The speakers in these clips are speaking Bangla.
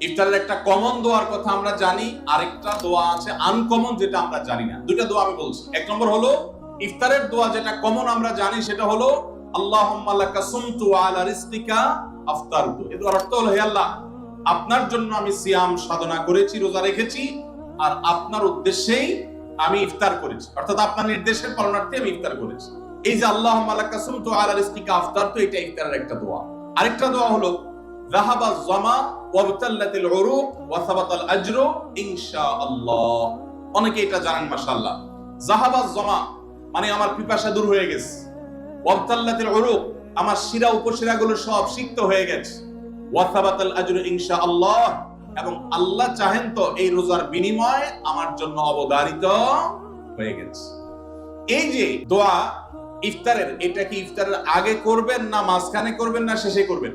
ইফতারের একটা কমন দোয়ার কথা আমরা জানি, আরেকটা দোয়া আছে আনকমন যেটা আমরা জানি না। দুইটা দোয়া আমি বলছি। এক নম্বর হলো, ইফতারের দোয়া যেটা কমন আমরা জানি, সেটা হলো অর্থ হলো, হে আল্লাহ, আপনার জন্য আমি সিয়াম সাধনা করেছি, রোজা রেখেছি, আর আপনার উদ্দেশ্যেই আমি ইফতার করেছি। অর্থাৎ আপনার নির্দেশের পালনার্থে আমি ইফতার করেছি। এই যে, আল্লাহুম্মা লাকা সুমতু আলা রিজকিকা আফতারতু, এটা ইফতারের একটা দোয়া। আরেকটা দোয়া হলো যাহাবা জামা ওয়াবতাল্লাতিল অনেকে এটা জানেন মানে আমার পিপাসা দূর হয়ে গেছে। আমার শিরা সব সিক্ত হয়ে গেছে। ওয়া ইনশাআল্লাহ, এবং আল্লাহ চাহেন তো এই রোজার বিনিময় আমার জন্য অবদারিত হয়ে গেছে। এই যে দোয়া, ইফতারের, এটা কি ইফতারের আগে করবেন না মাঝখানে করবেন না শেষে করবেন?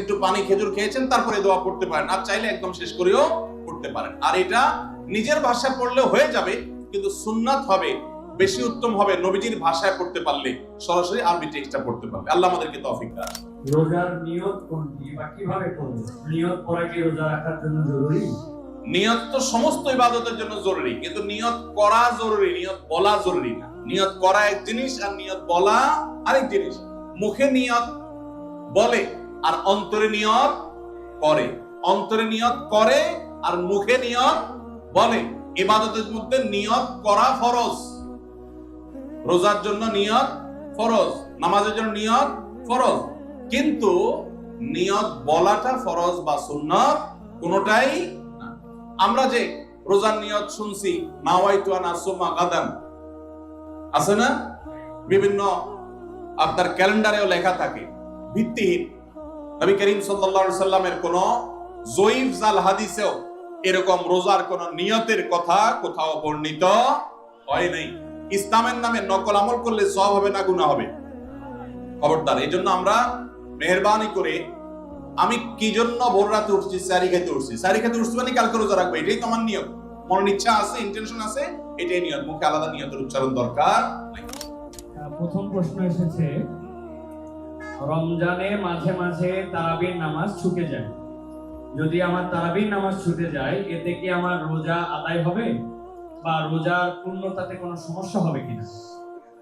একটু পানি খেজুর খেয়েছেন, তারপরে দোয়া পড়তে পারেন। আর চাইলে একদম শেষ করেও পড়তে পারেন। আর এটা নিজের ভাষায় পড়লে হয়ে যাবে, কিন্তু সুন্নাত হবে, বেশি উত্তম হবে নবীজির ভাষায় পড়তে পারলে, সরাসরি আরবি টেক্সটটা পড়তে পারবে আল্লাহ আমাদেরকে তৌফিক দান। রোজার নিয়ত কোনটি বা কীভাবে করব নিয়ত করা কি রোজা রাখার জন্য জরুরি? নিয়ত তো সমস্ত ইবাদতের জন্য জরুরি, কিন্তু নিয়ত করা জরুরি, নিয়ত বলা জরুরি না। নিয়ত করা এক জিনিস আর নিয়ত বলা আরেক জিনিস। মুখে নিয়ত বলে আর অন্তরে নিয়ত করে। অন্তরে নিয়ত করে আর মুখে নিয়ত বলে। ইবাদতের মধ্যে নিয়ত করা ফরজ। রোজার জন্য নিয়ত ফরজ। নামাজের জন্য নিয়ত ফরজ। কিন্তু নিয়ত বলাটা ফরজ বা সুন্নত কোনোটাই। আমরা যে রোজার নিয়ত শুনছি নাওয়াইতু আন আসুমা গাদান আছে না? বিভিন্ন আপনার ক্যালেন্ডারেও লেখা থাকে, ভিত্তিহীন। নবী করিম আলাইহি সাল্লামের কোন জয়ীফ জাল হাদিসেও এরকম রোজার কোন নিয়তের কথা কোথাও বর্ণিত হয় নাই। ইসলামের নামে নকল আমল করলে সব হবে না, গুনাহ হবে। খবরদার এই জন্য আমরা মেহরবানি করে আমি কি জন্য ভোর রাতে উঠছি সারি খেতে উঠছি? সারি খেতে উঠছি মানে কালকে রোজা রাখব, এটাই তো আমার নিয়ম। মনের ইচ্ছা আছে ইন্টেনশন আছে, এটাই নিয়ত মুখে আলাদা নিয়তের উচ্চারণ দরকার নাই। প্রথম প্রশ্ন এসেছে, রমজানে মাঝে মাঝে তারাবির নামাজ ছুটে যায়। যদি আমার তারাবির নামাজ ছুটে যায়, এতে কি আমার রোজা আদায় হবে? বা রোজার পূর্ণতাতে কোনো সমস্যা হবে কিনা?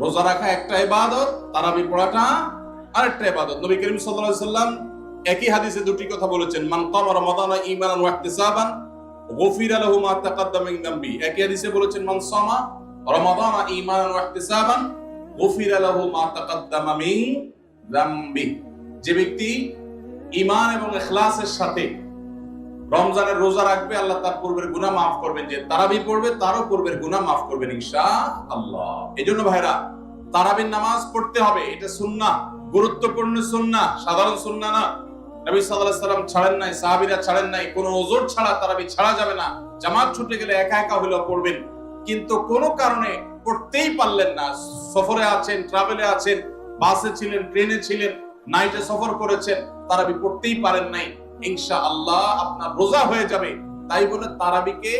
রোজা রাখা একটা ইবাদত, তারাবি পড়াটা আরেকটা ইবাদত। নবী করিম সাল্লাল্লাহু আলাইহি সাল্লাম একই হাদিসে দুটি কথা বলেছেন, মান কামা রমাদানা ঈমানান ওয়া ইহতিসাবান গুফিরা লাহু মা তাকাদ্দামা মিন যামবি একই হাদিসে বলেছেন, মান সামা রমাদানা ঈমানান ওয়া ইহতিসাবান গুফিরা লাহু মা তাকাদ্দামা মিন যামবি যে ব্যক্তি ঈমান এবং ইখলাসের সাথে রমজানের রোজা রাখবে, আল্লাহ তার পূর্বের গুনাহ মাফ করবেন। যে তারাবি পড়বে, তারও পূর্বের গুনাহ মাফ করবেন ইনশা আল্লাহ এই জন্য ভাইরা, তারাবির নামাজ পড়তে হবে। এটা সুন্নাহ, গুরুত্বপূর্ণ সুন্নাহ, সাধারণ সুন্নাহ না। নবী আলাইহি সাল্লাম ছাড়েন নাই, সাহাবীরা ছাড়েন নাই। কোনো ওজোর ছাড়া তারাবি ছাড়া যাবে না। জামাত ছুটে গেলে একা একা হলেও পড়বেন। কিন্তু কোনো কারণে পড়তেই পারলেন না। সফরে আছেন ট্রাভেলে আছেন বাসে ছিলেন ট্রেনে ছিলেন নাইটে সফর করেছেন, তারাবি পড়তেই পারেন নাই। ইনশাআল্লাহ আপনার রোজা হয়ে যাবে। তাই বলে তারাবিকে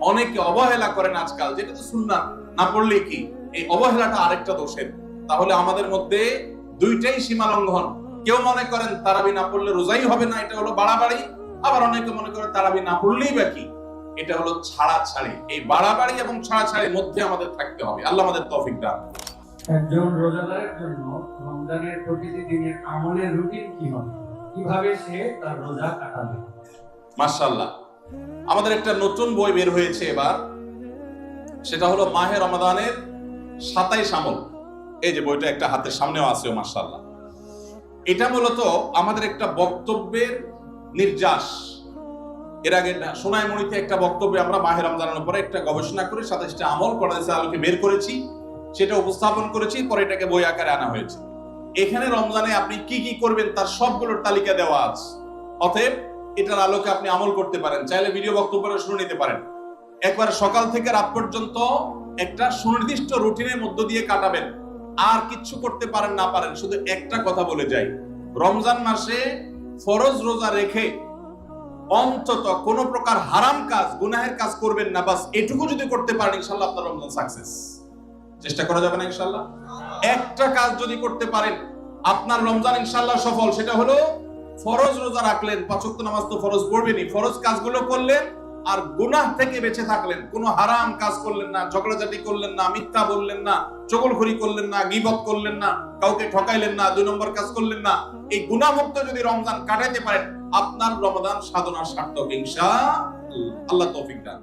অনেকে অবহেলা করেন আজকাল, যেটা তো সুন্নাত, না পড়লে কি? এই অবহেলাটা আরেকটা দোষের। তাহলে আমাদের মধ্যে দুইটাই সীমা লঙ্ঘন। কেউ মনে করেন তারাবি না পড়লে রোজাই হবে না, এটা হলো বাড়াবাড়ি। আবার অনেকে মনে করে তারাবি না পড়লেই বা কি? এটা হলো ছাড়া ছাড়ি এই বাড়াবাড়ি এবং ছাড়া ছাড়ির মধ্যে আমাদের থাকতে হবে। আল্লাহ আমাদের তৌফিক দান। একজন রোজাদারের জন্য রমজানের প্রতিটি দিনের আমলের রুটিন কি হবে? কীভাবে সে তার রোজা কাটাবে? মাশাআল্লাহ। আমাদের একটা নতুন বই বের হয়েছে এবার। সেটা হলো মাহে রমাদানের সাতাইশ আমল। এই যে বইটা একটা হাতের সামনেও আছে মাশাআল্লাহ। এটা মূলত আমাদের একটা বক্তব্যের নির্যাস। এর আগে সোনাইমণিতে একটা বক্তব্যে আমরা মাহে রমজানের উপরে একটা গবেষণা করে সাতাইশটা আমল করা আলোকে বের করেছি, সেটা উপস্থাপন করেছি, পরে এটাকে বই আকারে আনা হয়েছে। এখানে রমজানে আপনি কি কি করবেন তার সবগুলোর তালিকা দেওয়া আছে। অতএব এটার আলোকে আপনি আমল করতে পারেন, চাইলে ভিডিও বক্তব্য শুনে নিতে পারেন। একবার সকাল থেকে রাত পর্যন্ত একটা সুনির্দিষ্ট রুটিনের মধ্য দিয়ে কাটাবেন। আর কিচ্ছু করতে পারেন না পারেন, শুধু একটা কথা বলে যাই। রমজান মাসে ফরজ রোজা রেখে অন্তত কোন প্রকার হারাম কাজ, গুনাহের কাজ করবেন না, বাস এটুকু যদি করতে পারেন ইনশাল্লাহ আপনার রমজান সাকসেস চেষ্টা করা যাবে না ইনশাল্লাহ একটা কাজ যদি করতে পারেন, আপনার রমজান ইনশাল্লাহ সফল, সেটা হলো ফরজ রোজা রাখলেন পাঁচক্ত নামাজ তো ফরজ পড়বেনই। ফরজ কাজগুলো করলেন আর গুনাহ থেকে বেঁচে থাকলেন। কোনো হারাম কাজ করলেন না, ঝগড়াঝাটি করলেন না, মিথ্যা বললেন না, চগলখড়ি করলেন না, গিবত করলেন না, কাউকে ঠকাইলেন না, দুই নম্বর কাজ করলেন না। এই গুনাহমুক্ত যদি রমজান কাটাইতে পারেন, আপনার রমজান সাধনা সার্থক ইনশা আল্লাহ তৌফিক দান।